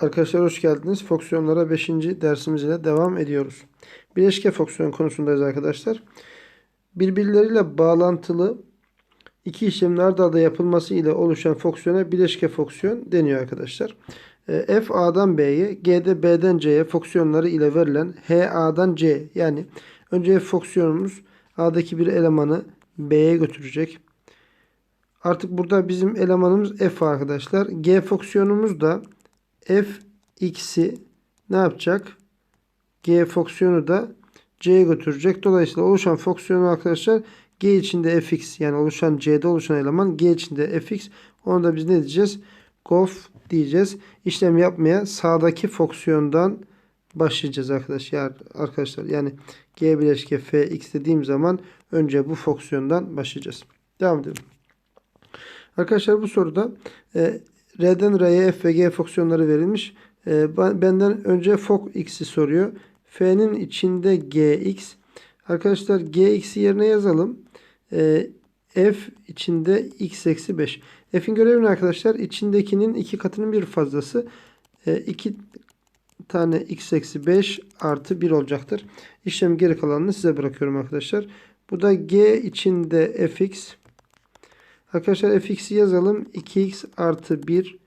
Arkadaşlar hoş geldiniz. Fonksiyonlara 5. dersimiz ile devam ediyoruz. Bileşke fonksiyon konusundayız arkadaşlar. Birbirleriyle bağlantılı iki işlemin ard arda yapılması ile oluşan fonksiyona bileşke fonksiyon deniyor arkadaşlar. E, F A'dan B'ye, G'de B'den C'ye fonksiyonları ile verilen H A'dan C yani önce F fonksiyonumuz A'daki bir elemanı B'ye götürecek. Artık burada bizim elemanımız F arkadaşlar. G fonksiyonumuz da f x'i ne yapacak? G fonksiyonu da C'ye götürecek. Dolayısıyla oluşan fonksiyonu arkadaşlar G içinde fx yani oluşan C'de oluşan eleman G içinde fx. Onu da biz ne diyeceğiz? Gof diyeceğiz. İşlem yapmaya sağdaki fonksiyondan başlayacağız arkadaşlar. Arkadaşlar yani G bileşke fx dediğim zaman önce bu fonksiyondan başlayacağız. Devam edelim. Arkadaşlar bu soruda e, R'den R'ye f ve g fonksiyonları verilmiş. E, benden önce fok x'i soruyor. F'nin içinde gx. Arkadaşlar gx'i yerine yazalım. E, f içinde x eksi 5. F'in görevi ne arkadaşlar? İçindekinin iki katının bir fazlası. E, iki tane x eksi 5 artı 1 olacaktır. İşlem geri kalanını size bırakıyorum arkadaşlar. Bu da g içinde fx. Arkadaşlar fx'i yazalım. 2x artı 1.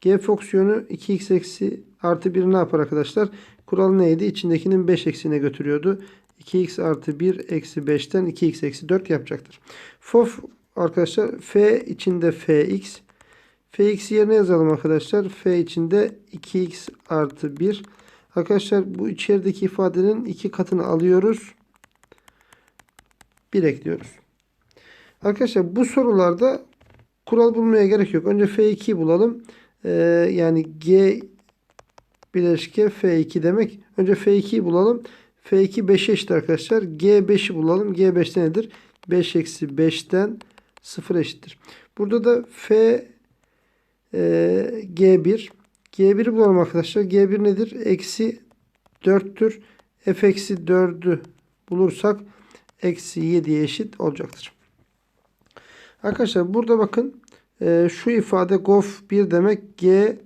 G fonksiyonu 2x eksi artı 1 ne yapar arkadaşlar? Kural neydi? İçindekinin 5 eksiğine götürüyordu. 2x artı 1 eksi 5'ten 2x eksi 4 yapacaktır. Fof arkadaşlar f içinde fx. fx yerine yazalım arkadaşlar. f içinde 2x artı 1. Arkadaşlar bu içerideki ifadenin iki katını alıyoruz. 1 ekliyoruz. Arkadaşlar bu sorularda kural bulmaya gerek yok. Önce F2'yi bulalım. Ee, yani G bileşke F2 demek. Önce F2'yi bulalım. F2 5'e eşit arkadaşlar. G5'i bulalım. G5'te nedir? 5 eksi 5'ten 0 eşittir. Burada da F e, G1 G1'i bulalım arkadaşlar. G1 nedir? Eksi 4'tür. F eksi 4'ü bulursak eksi 7'ye eşit olacaktır. Arkadaşlar burada bakın e, şu ifade gof 1 demek g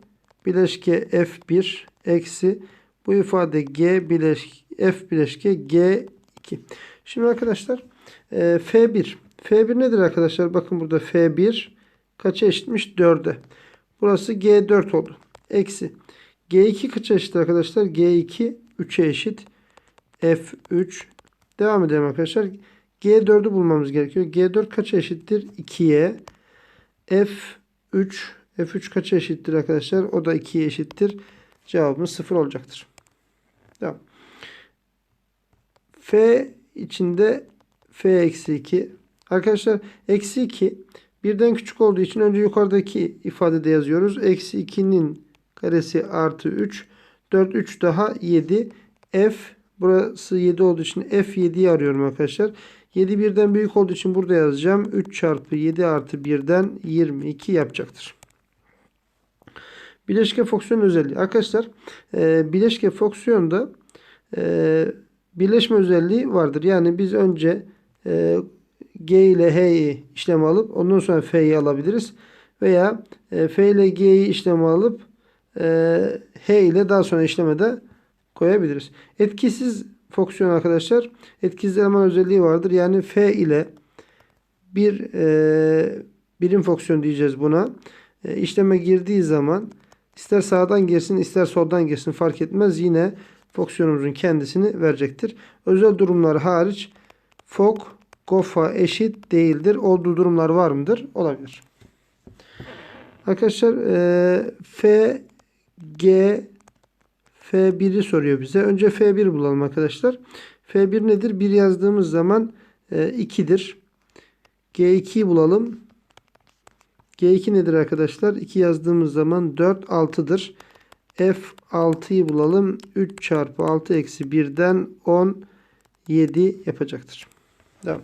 bileşke f1 eksi bu ifade g bileşke f bileşke g2. Şimdi arkadaşlar e, f1 f1 nedir arkadaşlar? Bakın burada f1 kaça eşitmiş? 4'e. Burası g4 oldu. Eksi g2 kaça eşit arkadaşlar? g2 3'e eşit. f3 devam edelim arkadaşlar. G4'ü bulmamız gerekiyor. G4 kaça eşittir? 2'ye. F3 F3 kaça eşittir arkadaşlar? O da 2'ye eşittir. Cevabımız 0 olacaktır. Tamam. F içinde F eksi 2. Arkadaşlar eksi 2 birden küçük olduğu için önce yukarıdaki ifadede yazıyoruz. Eksi 2'nin karesi artı 3. 4 3 daha 7. F burası 7 olduğu için F7'yi arıyorum arkadaşlar. 7 birden büyük olduğu için burada yazacağım. 3 çarpı 7 artı 1'den 22 yapacaktır. Bileşke fonksiyon özelliği. Arkadaşlar e, bileşke fonksiyonda e, birleşme özelliği vardır. Yani biz önce e, G ile H'yi işlem alıp ondan sonra F'yi alabiliriz. Veya e, F ile G'yi işlem alıp e, H ile daha sonra işleme de koyabiliriz. Etkisiz fonksiyon arkadaşlar etkisiz eleman özelliği vardır. Yani f ile bir e, birim fonksiyon diyeceğiz buna. E, işleme girdiği zaman ister sağdan girsin ister soldan girsin fark etmez. Yine fonksiyonumuzun kendisini verecektir. Özel durumlar hariç fok gofa eşit değildir. Olduğu durumlar var mıdır? Olabilir. Arkadaşlar e, f g F1'i soruyor bize. Önce F1 bulalım arkadaşlar. F1 nedir? 1 yazdığımız zaman 2'dir. E, G2'yi bulalım. G2 nedir arkadaşlar? 2 yazdığımız zaman 4, 6'dır. F6'yı bulalım. 3 çarpı 6 eksi 1'den 10, 7 yapacaktır. Devam.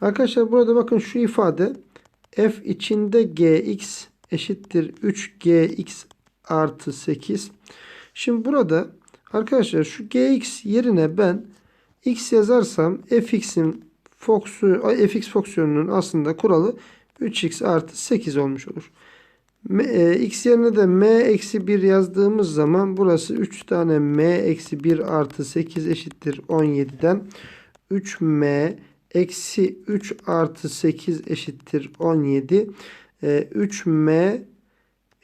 Arkadaşlar burada bakın şu ifade f içinde gx eşittir 3gx artı 8. Şimdi burada arkadaşlar şu gx yerine ben x yazarsam fx'in fx'u fx fonksiyonunun aslında kuralı 3x artı 8 olmuş olur. M- e, x yerine de m eksi 1 yazdığımız zaman burası 3 tane m eksi 1 artı 8 eşittir 17'den 3m eksi 3 artı 8 eşittir 17. E, 3m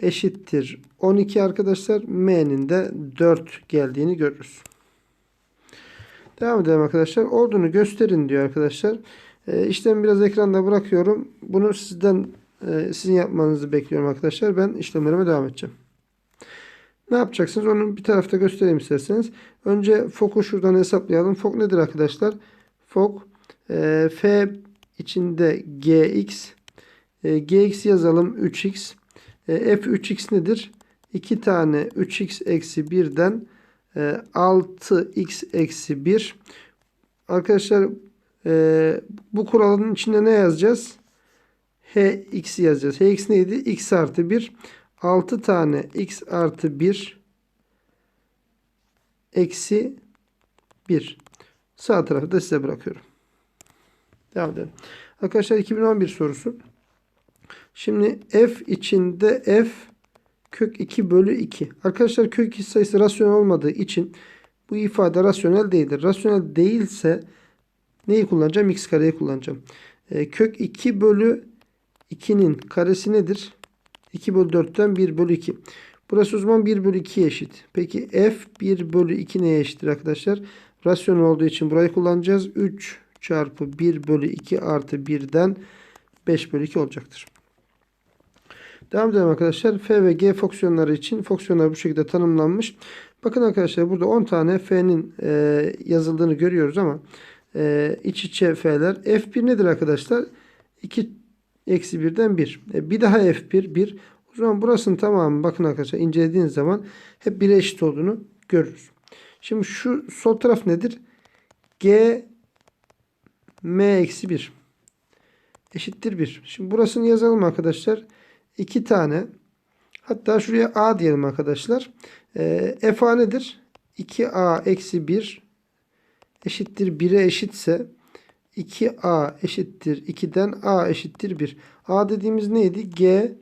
eşittir 12 arkadaşlar. m'nin de 4 geldiğini görürüz. Devam edelim arkadaşlar. Olduğunu gösterin diyor arkadaşlar. E, işlemi biraz ekranda bırakıyorum. Bunu sizden e, sizin yapmanızı bekliyorum arkadaşlar. Ben işlemlerime devam edeceğim. Ne yapacaksınız? Onu bir tarafta göstereyim isterseniz. Önce FOK'u şuradan hesaplayalım. FOK nedir arkadaşlar? FOK e, F içinde GX e, GX yazalım 3X e, F 3X nedir? 2 tane 3X eksi 1'den e, 6X eksi 1 Arkadaşlar e, bu kuralın içinde ne yazacağız? Hx yazacağız. Hx neydi? x artı 1. 6 tane x artı 1 eksi 1. Sağ tarafı da size bırakıyorum. Devam edelim. Arkadaşlar 2011 sorusu. Şimdi f içinde f kök 2 bölü 2. Arkadaşlar kök 2 sayısı rasyonel olmadığı için bu ifade rasyonel değildir. Rasyonel değilse neyi kullanacağım? x kareyi kullanacağım. E, kök 2 bölü 2'nin karesi nedir? 2 bölü 4'ten 1 bölü 2. Burası o zaman 1 bölü 2 eşit. Peki f 1 bölü 2 neye eşittir arkadaşlar? Rasyonel olduğu için burayı kullanacağız. 3 çarpı 1 bölü 2 artı 1'den 5 bölü 2 olacaktır. Devam edelim arkadaşlar. F ve G fonksiyonları için fonksiyonlar bu şekilde tanımlanmış. Bakın arkadaşlar burada 10 tane F'nin e, yazıldığını görüyoruz ama e, iç içe F'ler. F1 nedir arkadaşlar? 2 eksi 1'den 1. E, bir daha F1 1. O zaman burasının tamamı bakın arkadaşlar incelediğiniz zaman hep 1'e eşit olduğunu görürüz. Şimdi şu sol taraf nedir? G M eksi 1 eşittir 1. Şimdi burasını yazalım arkadaşlar. 2 tane hatta şuraya A diyelim arkadaşlar. E, F A nedir? 2A eksi 1 eşittir 1'e eşitse 2A eşittir 2'den A eşittir 1. A dediğimiz neydi? G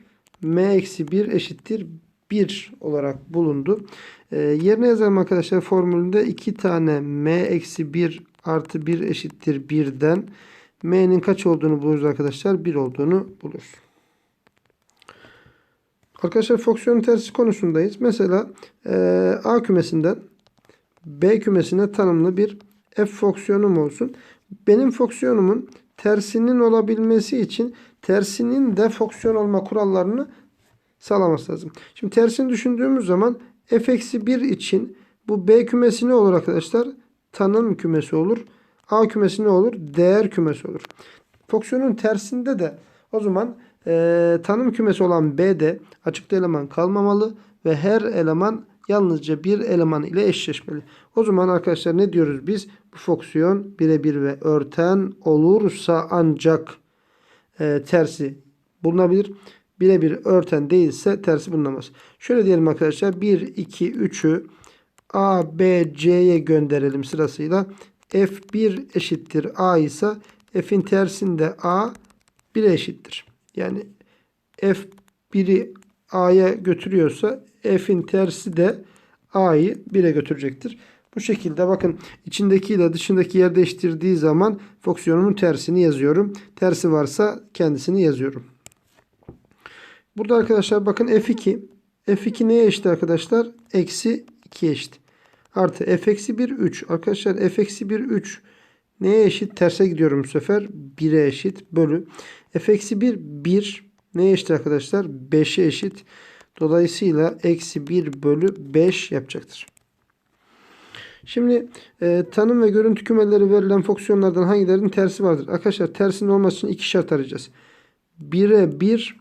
M eksi 1 eşittir 1 olarak bulundu. E, yerine yazalım arkadaşlar formülünde 2 tane M eksi 1 artı 1 eşittir 1'den M'nin kaç olduğunu buluruz arkadaşlar? 1 olduğunu buluruz. Arkadaşlar fonksiyon tersi konusundayız. Mesela e, A kümesinden B kümesine tanımlı bir f fonksiyonum olsun. Benim fonksiyonumun tersinin olabilmesi için tersinin de fonksiyon olma kurallarını sağlaması lazım. Şimdi tersini düşündüğümüz zaman f-1 için bu B kümesi ne olur arkadaşlar? Tanım kümesi olur. A kümesi ne olur? Değer kümesi olur. Fonksiyonun tersinde de o zaman e, tanım kümesi olan B'de açıkta eleman kalmamalı ve her eleman yalnızca bir eleman ile eşleşmeli. O zaman arkadaşlar ne diyoruz biz? Bu fonksiyon birebir ve örten olursa ancak e, tersi bulunabilir. Birebir örten değilse tersi bulunamaz. Şöyle diyelim arkadaşlar. 1, 2, 3'ü A, B, C'ye gönderelim sırasıyla. F1 eşittir A ise F'in tersinde A 1'e eşittir. Yani F1'i A'ya götürüyorsa F'in tersi de A'yı 1'e götürecektir. Bu şekilde bakın içindeki ile dışındaki yer değiştirdiği zaman fonksiyonumun tersini yazıyorum. Tersi varsa kendisini yazıyorum. Burada arkadaşlar bakın F2. F2 neye eşit arkadaşlar? Eksi 2 eşit. Artı F eksi 1 3. Arkadaşlar F eksi 1 3 neye eşit? Terse gidiyorum bu sefer. 1'e eşit. Bölü. F eksi 1 1 neye eşit arkadaşlar? 5'e eşit. Dolayısıyla eksi 1 bölü 5 yapacaktır. Şimdi e, tanım ve görüntü kümeleri verilen fonksiyonlardan hangilerinin tersi vardır? Arkadaşlar tersinin olması için iki şart arayacağız. 1'e 1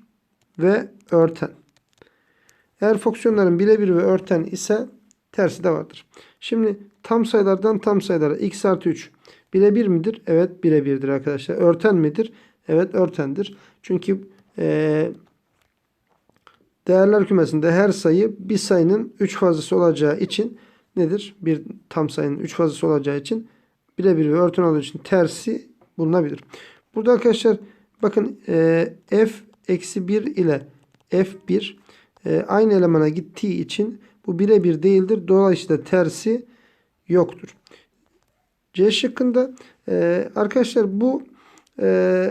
ve örten. Eğer fonksiyonların 1'e 1 ve örten ise tersi de vardır. Şimdi tam sayılardan tam sayılara x artı 3 1'e 1 midir? Evet 1'e 1'dir arkadaşlar. Örten midir? Evet örtendir. Çünkü e, değerler kümesinde her sayı bir sayının 3 fazlası olacağı için nedir? Bir tam sayının 3 fazlası olacağı için birebir ve örtün olduğu için tersi bulunabilir. Burada arkadaşlar bakın e, f eksi 1 ile F1 e, aynı elemana gittiği için bu birebir değildir. Dolayısıyla tersi yoktur. C şıkkında e, arkadaşlar bu e,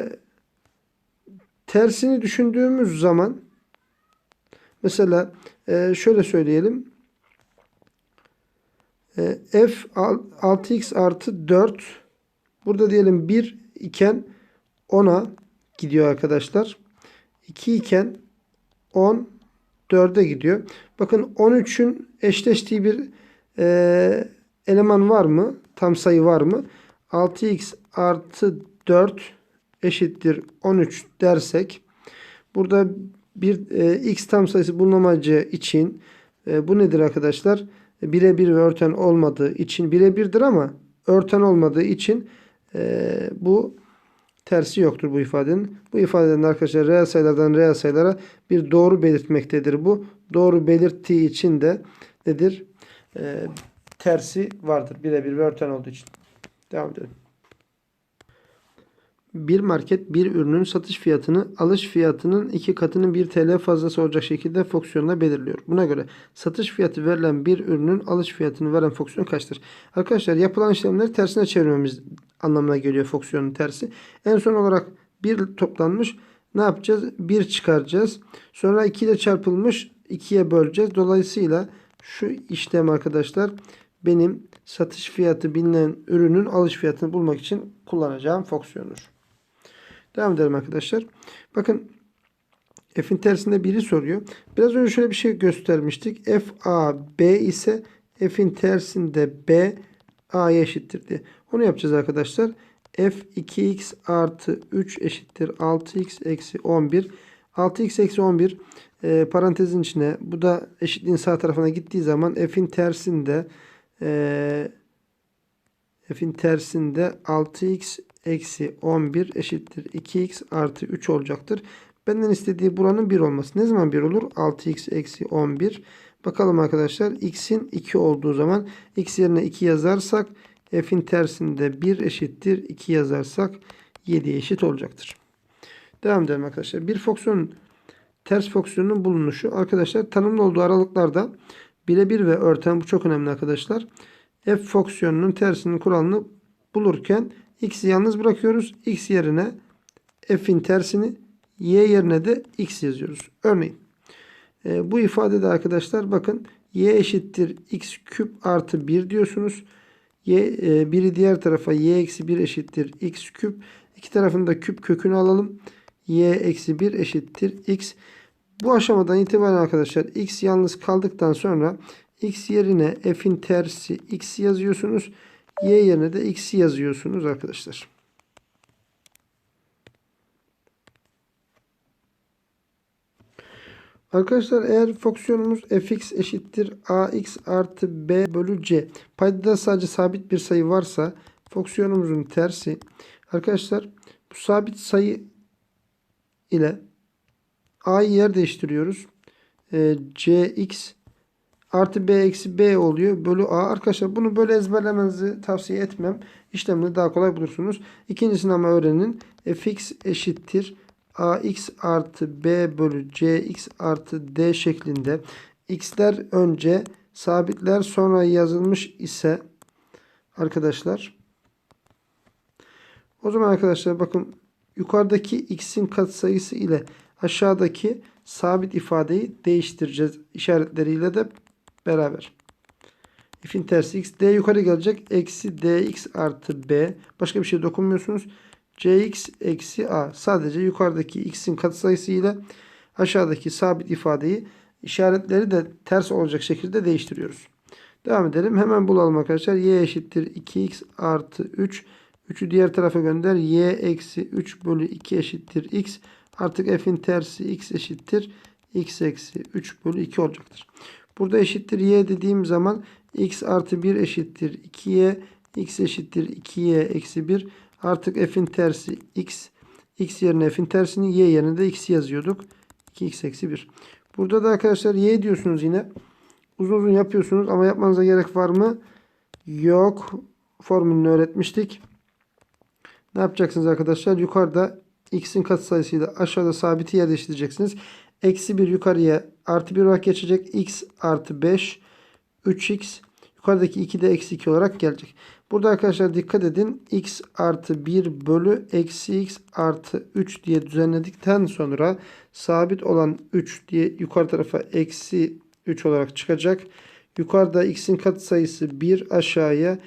tersini düşündüğümüz zaman mesela e, şöyle söyleyelim. E, F 6x artı 4 burada diyelim 1 iken 10'a gidiyor arkadaşlar. 2 iken 10 4'e gidiyor. Bakın 13'ün eşleştiği bir e, eleman var mı? Tam sayı var mı? 6x artı 4 eşittir 13 dersek burada bir e, x tam sayısı bulunamayacağı için e, bu nedir arkadaşlar? Birebir ve örten olmadığı için birebirdir ama örten olmadığı için e, bu tersi yoktur bu ifadenin. Bu ifadenin arkadaşlar reel sayılardan reel sayılara bir doğru belirtmektedir bu. Doğru belirttiği için de nedir? E, tersi vardır. Birebir ve örten olduğu için. Devam edelim. Bir market bir ürünün satış fiyatını alış fiyatının iki katının 1 TL fazlası olacak şekilde fonksiyonla belirliyor. Buna göre satış fiyatı verilen bir ürünün alış fiyatını veren fonksiyon kaçtır? Arkadaşlar yapılan işlemleri tersine çevirmemiz anlamına geliyor fonksiyonun tersi. En son olarak 1 toplanmış. Ne yapacağız? 1 çıkaracağız. Sonra 2 ile çarpılmış 2'ye böleceğiz. Dolayısıyla şu işlem arkadaşlar benim satış fiyatı bilinen ürünün alış fiyatını bulmak için kullanacağım fonksiyondur. Devam edelim arkadaşlar. Bakın f'in tersinde biri soruyor. Biraz önce şöyle bir şey göstermiştik. f a b ise f'in tersinde b a'ya eşittir diye. Onu yapacağız arkadaşlar. f 2x artı 3 eşittir 6x eksi 11. 6x eksi 11 e, parantezin içine bu da eşitliğin sağ tarafına gittiği zaman f'in tersinde e, f'in tersinde 6x eksi 11 eşittir 2x artı 3 olacaktır. Benden istediği buranın 1 olması. Ne zaman 1 olur? 6x eksi 11. Bakalım arkadaşlar. x'in 2 olduğu zaman x yerine 2 yazarsak f'in tersinde 1 eşittir 2 yazarsak 7'ye eşit olacaktır. Devam edelim arkadaşlar. Bir fonksiyonun ters fonksiyonunun bulunuşu arkadaşlar tanımlı olduğu aralıklarda birebir ve örten bu çok önemli arkadaşlar. F fonksiyonunun tersinin kuralını bulurken x'i yalnız bırakıyoruz. x yerine f'in tersini y yerine de x yazıyoruz. Örneğin e, bu ifadede arkadaşlar bakın y eşittir x küp artı 1 diyorsunuz. y e, biri diğer tarafa y eksi 1 eşittir x küp. İki tarafında küp kökünü alalım. y eksi 1 eşittir x. Bu aşamadan itibaren arkadaşlar x yalnız kaldıktan sonra x yerine f'in tersi x yazıyorsunuz. Y yerine de x'i yazıyorsunuz arkadaşlar. Arkadaşlar eğer fonksiyonumuz fx eşittir ax artı b bölü c paydada sadece sabit bir sayı varsa fonksiyonumuzun tersi arkadaşlar bu sabit sayı ile a'yı yer değiştiriyoruz. E, cx artı b eksi b oluyor. Bölü a. Arkadaşlar bunu böyle ezberlemenizi tavsiye etmem. İşlemini daha kolay bulursunuz. İkincisini ama öğrenin. fx eşittir ax artı b bölü cx artı d şeklinde x'ler önce sabitler sonra yazılmış ise arkadaşlar o zaman arkadaşlar bakın yukarıdaki x'in katsayısı ile aşağıdaki sabit ifadeyi değiştireceğiz işaretleriyle de beraber. F'in tersi x. D yukarı gelecek. Eksi dx artı b. Başka bir şey dokunmuyorsunuz. cx eksi a. Sadece yukarıdaki x'in katsayısı ile aşağıdaki sabit ifadeyi işaretleri de ters olacak şekilde değiştiriyoruz. Devam edelim. Hemen bulalım arkadaşlar. y eşittir 2x artı 3. 3'ü diğer tarafa gönder. y eksi 3 bölü 2 eşittir x. Artık f'in tersi x eşittir. x eksi 3 bölü 2 olacaktır. Burada eşittir y dediğim zaman x artı 1 eşittir 2y. x eşittir 2y eksi 1. Artık f'in tersi x. x yerine f'in tersini y yerine de x yazıyorduk. 2x eksi 1. Burada da arkadaşlar y diyorsunuz yine. Uzun uzun yapıyorsunuz ama yapmanıza gerek var mı? Yok. Formülünü öğretmiştik. Ne yapacaksınız arkadaşlar? Yukarıda x'in katsayısıyla aşağıda sabiti yerleştireceksiniz. Eksi 1 yukarıya artı 1 olarak geçecek. X artı 5 3x yukarıdaki 2 de eksi 2 olarak gelecek. Burada arkadaşlar dikkat edin. x artı 1 bölü eksi x artı 3 diye düzenledikten sonra sabit olan 3 diye yukarı tarafa eksi 3 olarak çıkacak. Yukarıda x'in katsayısı 1 aşağıya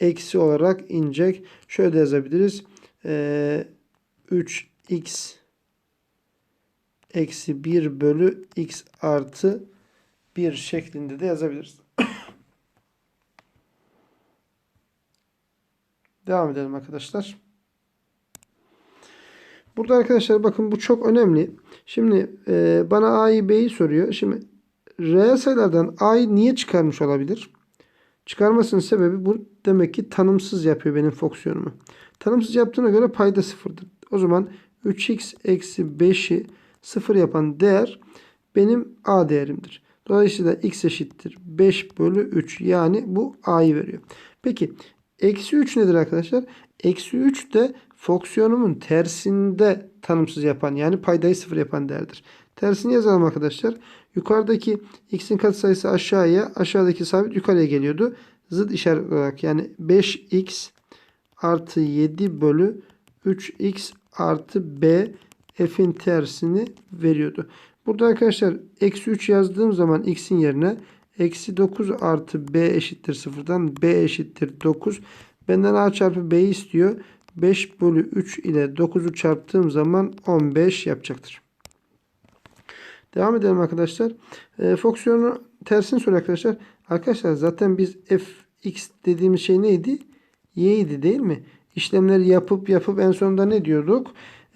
eksi olarak inecek. Şöyle yazabiliriz. Ee, 3x eksi 1 bölü x artı 1 şeklinde de yazabiliriz. Devam edelim arkadaşlar. Burada arkadaşlar bakın bu çok önemli. Şimdi e, bana A'yı B'yi soruyor. Şimdi reel sayılardan A'yı niye çıkarmış olabilir? Çıkarmasının sebebi bu demek ki tanımsız yapıyor benim fonksiyonumu. Tanımsız yaptığına göre payda sıfırdır. O zaman 3x eksi 5'i sıfır yapan değer benim A değerimdir. Dolayısıyla x eşittir 5 bölü 3 yani bu A'yı veriyor. Peki eksi 3 nedir arkadaşlar? Eksi 3 de fonksiyonumun tersinde tanımsız yapan yani paydayı sıfır yapan değerdir. Tersini yazalım arkadaşlar. Yukarıdaki x'in katsayısı aşağıya, aşağıdaki sabit yukarıya geliyordu. Zıt işaret olarak yani 5x artı 7 bölü 3x artı b f'in tersini veriyordu. Burada arkadaşlar eksi 3 yazdığım zaman x'in yerine eksi 9 artı b eşittir sıfırdan b eşittir 9. Benden a çarpı b'yi istiyor. 5 bölü 3 ile 9'u çarptığım zaman 15 yapacaktır. Devam edelim arkadaşlar. E, fonksiyonu tersini soruyor arkadaşlar. Arkadaşlar zaten biz fx dediğimiz şey neydi? y'ydi değil mi? İşlemleri yapıp yapıp en sonunda ne diyorduk?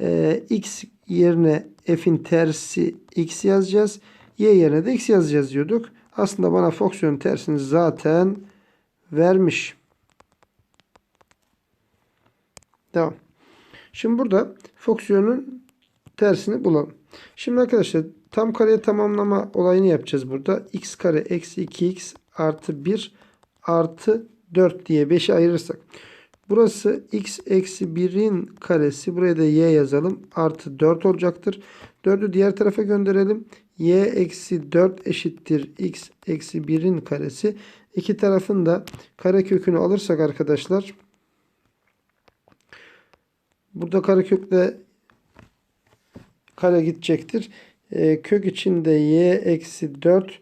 E, x yerine f'in tersi x yazacağız. Y yerine de x yazacağız diyorduk. Aslında bana fonksiyonun tersini zaten vermiş. Devam. Şimdi burada fonksiyonun tersini bulalım. Şimdi arkadaşlar tam kareye tamamlama olayını yapacağız burada. x kare eksi 2x artı 1 artı 4 diye 5'i ayırırsak. Burası x eksi 1'in karesi. Buraya da y yazalım. Artı 4 olacaktır. 4'ü diğer tarafa gönderelim. y eksi 4 eşittir x eksi 1'in karesi. İki tarafın da kare kökünü alırsak arkadaşlar. Burada karekökle kare gidecektir. E, kök içinde y eksi 4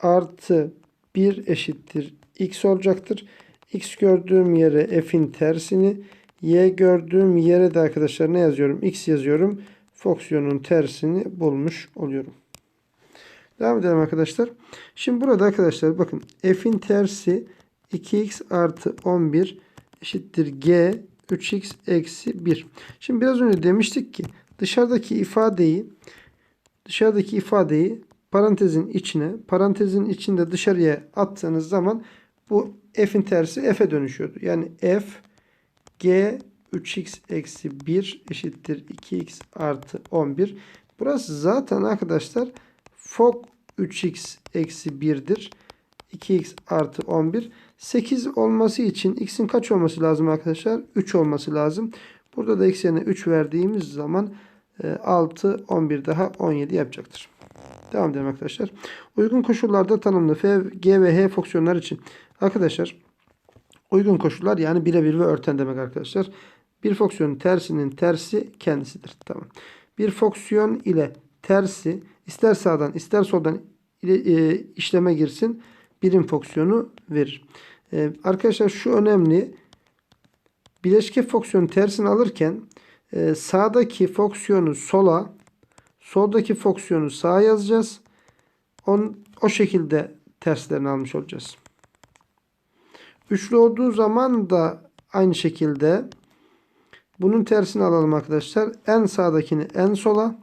artı 1 eşittir x olacaktır. X gördüğüm yere f'in tersini y gördüğüm yere de arkadaşlar ne yazıyorum? x yazıyorum. Fonksiyonun tersini bulmuş oluyorum. Devam edelim arkadaşlar. Şimdi burada arkadaşlar bakın f'in tersi 2x artı 11 eşittir g 3x eksi 1. Şimdi biraz önce demiştik ki dışarıdaki ifadeyi dışarıdaki ifadeyi parantezin içine parantezin içinde dışarıya attığınız zaman bu f'in tersi f'e dönüşüyordu. Yani f g 3x eksi 1 eşittir 2x artı 11. Burası zaten arkadaşlar fok 3x eksi 1'dir. 2x artı 11. 8 olması için x'in kaç olması lazım arkadaşlar? 3 olması lazım. Burada da x yerine 3 verdiğimiz zaman 6, 11 daha 17 yapacaktır. Devam edelim arkadaşlar. Uygun koşullarda tanımlı f, g ve h fonksiyonlar için. Arkadaşlar uygun koşullar yani birebir ve örten demek arkadaşlar. Bir fonksiyonun tersinin tersi kendisidir. Tamam. Bir fonksiyon ile tersi ister sağdan ister soldan e, işleme girsin birim fonksiyonu verir. Ee, arkadaşlar şu önemli. Bileşke fonksiyonu tersini alırken e, sağdaki fonksiyonu sola soldaki fonksiyonu sağa yazacağız. On, o şekilde terslerini almış olacağız. Üçlü olduğu zaman da aynı şekilde bunun tersini alalım arkadaşlar. En sağdakini en sola.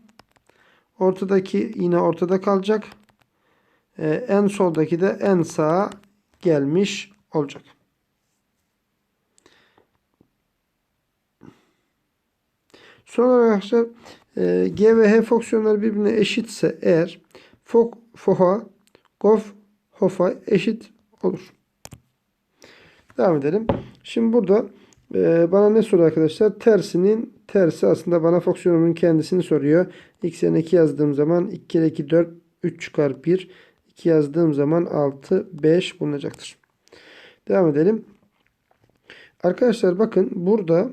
Ortadaki yine ortada kalacak. Ee, en soldaki de en sağa gelmiş olacak. Son olarak arkadaşlar e, G ve H fonksiyonları birbirine eşitse eğer fok, foha, gof, hofa eşit olur. Devam edelim. Şimdi burada Ee, bana ne soruyor arkadaşlar? Tersinin tersi aslında bana fonksiyonumun kendisini soruyor. x yerine 2 yazdığım zaman 2 kere 2 4 3 çıkar 1. 2 yazdığım zaman 6 5 bulunacaktır. Devam edelim. Arkadaşlar bakın burada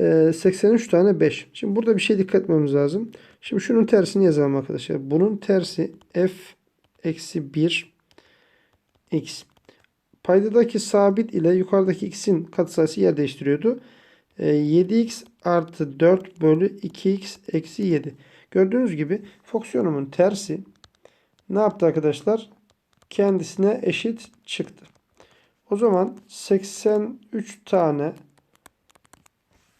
e, 83 tane 5. Şimdi burada bir şey dikkat etmemiz lazım. Şimdi şunun tersini yazalım arkadaşlar. Bunun tersi f eksi 1 x. Paydadaki sabit ile yukarıdaki x'in katsayısı yer değiştiriyordu. E, 7x artı 4 bölü 2x eksi 7. Gördüğünüz gibi fonksiyonumun tersi ne yaptı arkadaşlar? Kendisine eşit çıktı. O zaman 83 tane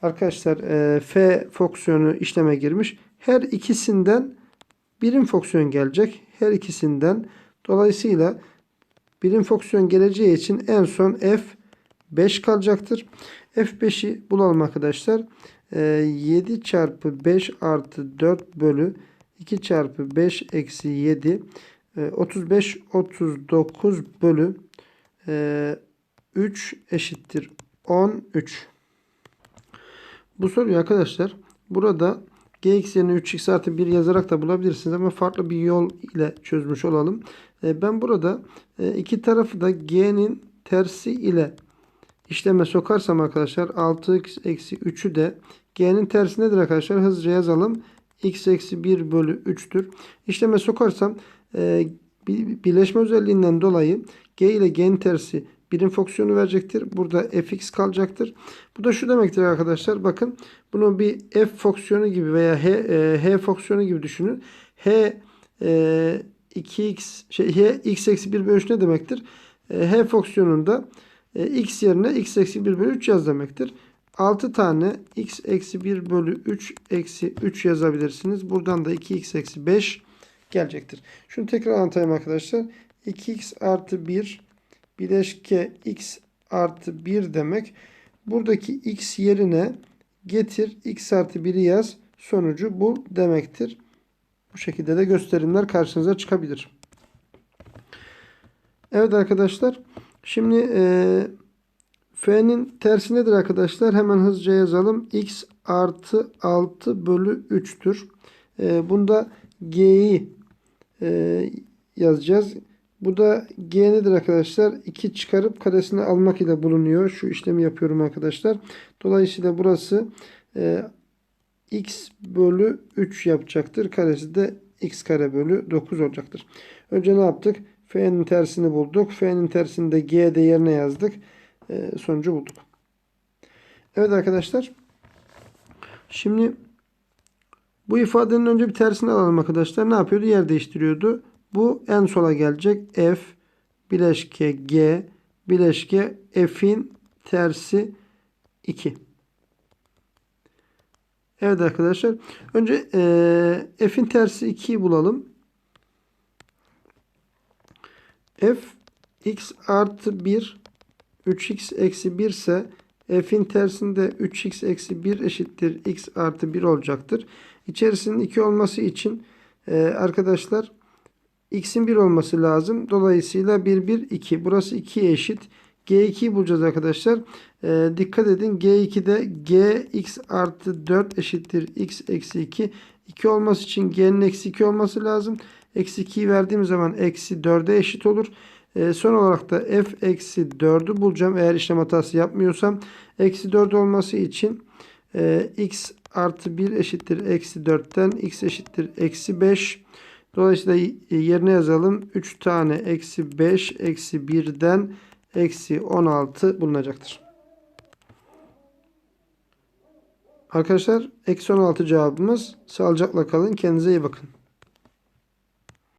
arkadaşlar e, f fonksiyonu işleme girmiş. Her ikisinden birim fonksiyon gelecek. Her ikisinden dolayısıyla birim fonksiyon geleceği için en son f 5 kalacaktır. F5'i bulalım arkadaşlar. E, 7 çarpı 5 artı 4 bölü 2 çarpı 5 eksi 7 e, 35 39 bölü e, 3 eşittir 13. Bu soruyu arkadaşlar burada gx yerine 3x artı 1 yazarak da bulabilirsiniz ama farklı bir yol ile çözmüş olalım. E, ben burada e, iki tarafı da g'nin tersi ile işleme sokarsam arkadaşlar 6x eksi 3'ü de g'nin tersi nedir arkadaşlar? Hızlıca yazalım. x eksi 1 bölü 3'tür. İşleme sokarsam e, birleşme özelliğinden dolayı g ile g'nin tersi birim fonksiyonu verecektir. Burada fx kalacaktır. Bu da şu demektir arkadaşlar. Bakın bunu bir f fonksiyonu gibi veya h, e, h fonksiyonu gibi düşünün. h e, 2x şey h x eksi 1 bölü 3 ne demektir? E, h fonksiyonunda e, x yerine x eksi 1 bölü 3 yaz demektir. 6 tane x eksi 1 bölü 3 eksi 3 yazabilirsiniz. Buradan da 2x eksi 5 gelecektir. Şunu tekrar anlatayım arkadaşlar. 2x artı 1 bileşke x artı 1 demek. Buradaki x yerine getir x artı 1'i yaz. Sonucu bul demektir. Bu şekilde de gösterimler karşınıza çıkabilir. Evet arkadaşlar. Şimdi e, f'nin tersi nedir arkadaşlar? Hemen hızlıca yazalım. x artı 6 bölü 3'tür. E, bunda g'yi e, yazacağız. Bu da g nedir arkadaşlar? 2 çıkarıp karesini almak ile bulunuyor. Şu işlemi yapıyorum arkadaşlar. Dolayısıyla burası e, x bölü 3 yapacaktır. Karesi de x kare bölü 9 olacaktır. Önce ne yaptık? F'nin tersini bulduk. F'nin tersini de g değerine yazdık. E, sonucu bulduk. Evet arkadaşlar. Şimdi bu ifadenin önce bir tersini alalım arkadaşlar. Ne yapıyordu? Yer değiştiriyordu. Bu en sola gelecek. F bileşke G bileşke F'in tersi 2. Evet arkadaşlar. Önce e, F'in tersi 2'yi bulalım. F x artı 1 3x eksi 1 ise f'in tersinde 3x eksi 1 eşittir x artı 1 olacaktır. İçerisinin 2 olması için e, arkadaşlar x'in 1 olması lazım. Dolayısıyla 1 1 2. Burası 2'ye eşit. G2'yi bulacağız arkadaşlar. E, dikkat edin. G2'de g x artı 4 eşittir x eksi 2. 2 olması için g'nin eksi 2 olması lazım. Eksi 2'yi verdiğim zaman eksi 4'e eşit olur. E, son olarak da f eksi 4'ü bulacağım. Eğer işlem hatası yapmıyorsam. Eksi 4 olması için e, x artı 1 eşittir eksi 4'ten x eşittir eksi 5. Dolayısıyla yerine yazalım. 3 tane eksi 5 eksi 1'den eksi 16 bulunacaktır. Arkadaşlar eksi 16 cevabımız. Sağlıcakla kalın. Kendinize iyi bakın.